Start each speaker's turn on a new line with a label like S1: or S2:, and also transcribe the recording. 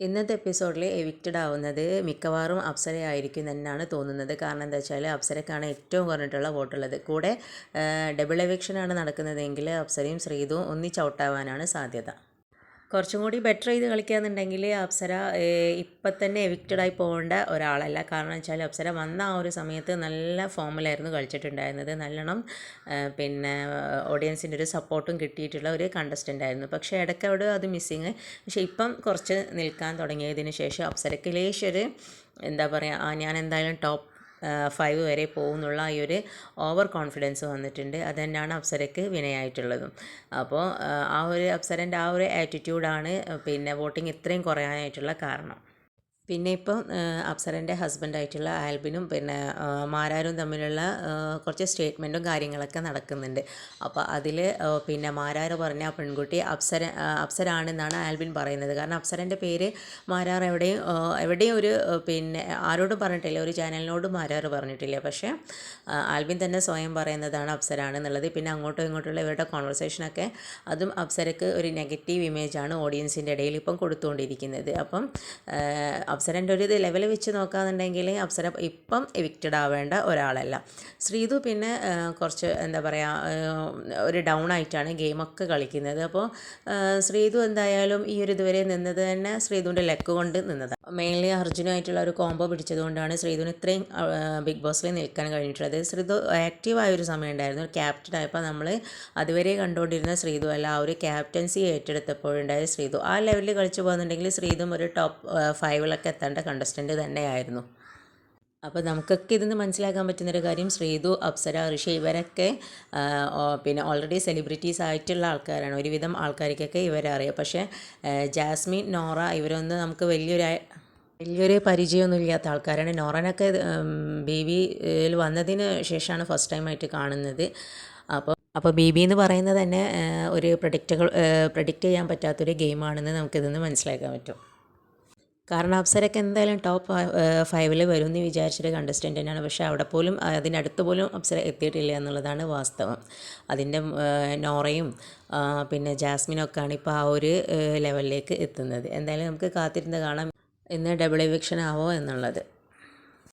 S1: ഇന്നത്തെ എപ്പിസോഡിൽ എവിക്റ്റഡ് ആവുന്നത് മിക്കവാറും അപ്സരയായിരിക്കും എന്നാണ് തോന്നുന്നത്. കാരണം എന്താ വെച്ചാൽ അപ്സരക്കാണ് ഏറ്റവും കുറഞ്ഞിട്ടുള്ള വോട്ടുള്ളത് കൂടെ ഡബിൾ എവിക്ഷനാണ് നടക്കുന്നതെങ്കിൽ അപ്സരയും ശ്രീതും ഒന്നിച്ചൗട്ടാവാനാണ് സാധ്യത. കുറച്ചും കൂടി ബെറ്റർ ചെയ്ത് കളിക്കുകയെന്നുണ്ടെങ്കിൽ അപ്സര ഇപ്പം തന്നെ എവിക്റ്റഡായി പോകേണ്ട ഒരാളല്ല. കാരണം വെച്ചാൽ അപ്സര വന്ന ആ ഒരു സമയത്ത് നല്ല ഫോമിലായിരുന്നു കളിച്ചിട്ടുണ്ടായിരുന്നത്. നല്ലോണം പിന്നെ ഓഡിയൻസിന്റെ ഒരു സപ്പോർട്ടും കിട്ടിയിട്ടുള്ള ഒരു കണ്ടസ്റ്റന്റ് ആയിരുന്നു. പക്ഷേ ഇടയ്ക്കവിടെ അത് മിസ്സിങ് പക്ഷേ ഇപ്പം കുറച്ച് നിൽക്കാൻ തുടങ്ങിയതിന് ശേഷം അപ്സരക്ക് ലേശൊരു എന്താ പറയുക ഞാൻ എന്തായാലും ടോപ്പ് ഫൈവ് വരെ പോകുന്നുള്ള ഈ ഒരു ഓവർ കോൺഫിഡൻസ് വന്നിട്ടുണ്ട്. അത് തന്നെയാണ് അപ്സരയ്ക്ക് വിനയായിട്ടുള്ളതും. അപ്പോൾ ആ ഒരു അപ്സരന്റെ ആ ഒരു ആറ്റിറ്റ്യൂഡാണ് പിന്നെ വോട്ടിംഗ് ഇത്രയും കുറയാനായിട്ടുള്ള കാരണം. പിന്നെ ഇപ്പം അപ്സരന്റെ ഹസ്ബൻഡായിട്ടുള്ള ആൽബിനും പിന്നെ മാരാരും തമ്മിലുള്ള കുറച്ച് സ്റ്റേറ്റ്മെന്റും കാര്യങ്ങളൊക്കെ നടക്കുന്നുണ്ട്. അപ്പോൾ അതിൽ പിന്നെ മാരാർ പറഞ്ഞ പെൺകുട്ടി അപ്സര അപ്സരാണെന്നാണ് ആൽബിൻ പറയുന്നത്. കാരണം അപ്സരന്റെ പേര് മാരാർ എവിടെയും എവിടെയും ഒരു പിന്നെ ആരോടും പറഞ്ഞിട്ടില്ല ഒരു ചാനലിനോടും മാരാർ പറഞ്ഞിട്ടില്ല. പക്ഷേ ആൽബിൻ തന്നെ സ്വയം പറയുന്നതാണ് അപ്സരാണെന്നുള്ളത്. പിന്നെ അങ്ങോട്ടും ഇങ്ങോട്ടുള്ള ഇവരുടെ കോൺവെർസേഷനൊക്കെ അതും അപ്സരക്ക് ഒരു നെഗറ്റീവ് ഇമേജാണ് ഓഡിയൻസിന്റെ ഇടയിൽ ഇപ്പം കൊടുത്തുകൊണ്ടിരിക്കുന്നത്. അപ്പം അപ്സരന്റെ ഒരു ലെവൽ വെച്ച് നോക്കുകയാണെന്നുണ്ടെങ്കിൽ അപ്സര ഇപ്പം എവിക്റ്റഡ് ആവേണ്ട ഒരാളല്ല. ശ്രീതു പിന്നെ കുറച്ച് എന്താ പറയുക ഒരു ഡൗൺ ആയിട്ടാണ് ഗെയിമൊക്കെ കളിക്കുന്നത്. അപ്പോൾ ശ്രീതു എന്തായാലും ഈ ഒരു ഇതുവരെ നിന്നത് തന്നെ ശ്രീതുവിന്റെ ലെക്ക് കൊണ്ട് നിന്നതാണ് മെയിൻലി അർജുനുമായിട്ടുള്ള ഒരു കോംബോ പിടിച്ചതുകൊണ്ടാണ് ശ്രീതുവിന് ഇത്രയും ബിഗ് ബോസിൽ നിൽക്കാൻ കഴിഞ്ഞിട്ടുള്ളത്. ശ്രീതു ആക്റ്റീവായ ഒരു സമയം ഉണ്ടായിരുന്നു. ക്യാപ്റ്റൻ ആയപ്പോൾ നമ്മൾ അതുവരെ കണ്ടുകൊണ്ടിരുന്ന ശ്രീതു അല്ല ആ ഒരു ക്യാപ്റ്റൻസി ഏറ്റെടുത്തപ്പോഴുണ്ടായ ശ്രീതു. ആ ലെവലിൽ കളിച്ചു പോകുന്നുണ്ടെങ്കിൽ ശ്രീതും ഒരു ടോപ്പ് ഫൈവിലൊക്കെ ലെവലിലൊക്കെ എത്തേണ്ട കണ്ടസ്റ്റന്റ് തന്നെയായിരുന്നു. അപ്പോൾ നമുക്കൊക്കെ ഇതിന്ന് മനസ്സിലാക്കാൻ പറ്റുന്നൊരു കാര്യം ശ്രീതു അപ്സര ഋഷി ഇവരൊക്കെ പിന്നെ ഓൾറെഡി സെലിബ്രിറ്റീസ് ആയിട്ടുള്ള ആൾക്കാരാണ്. ഒരുവിധം ആൾക്കാർക്കൊക്കെ ഇവരെ അറിയാം. പക്ഷേ ജാസ്മിൻ നോറ ഇവരൊന്നും നമുക്ക് വലിയൊരു വലിയൊരു പരിചയമൊന്നും ഇല്ലാത്ത ആൾക്കാരാണ്. നോറനൊക്കെ ബി ബിയിൽ വന്നതിന് ശേഷമാണ് ഫസ്റ്റ് ടൈമായിട്ട് കാണുന്നത്. അപ്പോൾ അപ്പോൾ ബി ബി എന്ന് പറയുന്നത് തന്നെ ഒരു പ്രഡിക്റ്റുകൾ പ്രഡിക്റ്റ് ചെയ്യാൻ പറ്റാത്തൊരു ഗെയിമാണെന്ന് നമുക്കിതൊന്ന് മനസ്സിലാക്കാൻ പറ്റും. കാരണം അപ്സരക്ക് എന്തായാലും ടോപ്പ് ഫൈവിൽ വരും എന്ന് വിചാരിച്ചൊരു കണ്ടസ്റ്റന്റ് തന്നെയാണ്. പക്ഷേ അവിടെ പോലും അതിനടുത്ത് പോലും അപ്സര എത്തിയിട്ടില്ല എന്നുള്ളതാണ് വാസ്തവം. അതിന്റെ നോറയും പിന്നെ ജാസ്മിനൊക്കെ ആണ് ഇപ്പോൾ ആ ഒരു ലെവലിലേക്ക് എത്തുന്നത്. എന്തായാലും നമുക്ക് കാത്തിരുന്ന് കാണാം. ഇന്ന് ഡബിൾ എവിക്ഷൻ ആവോ എന്നുള്ളത്.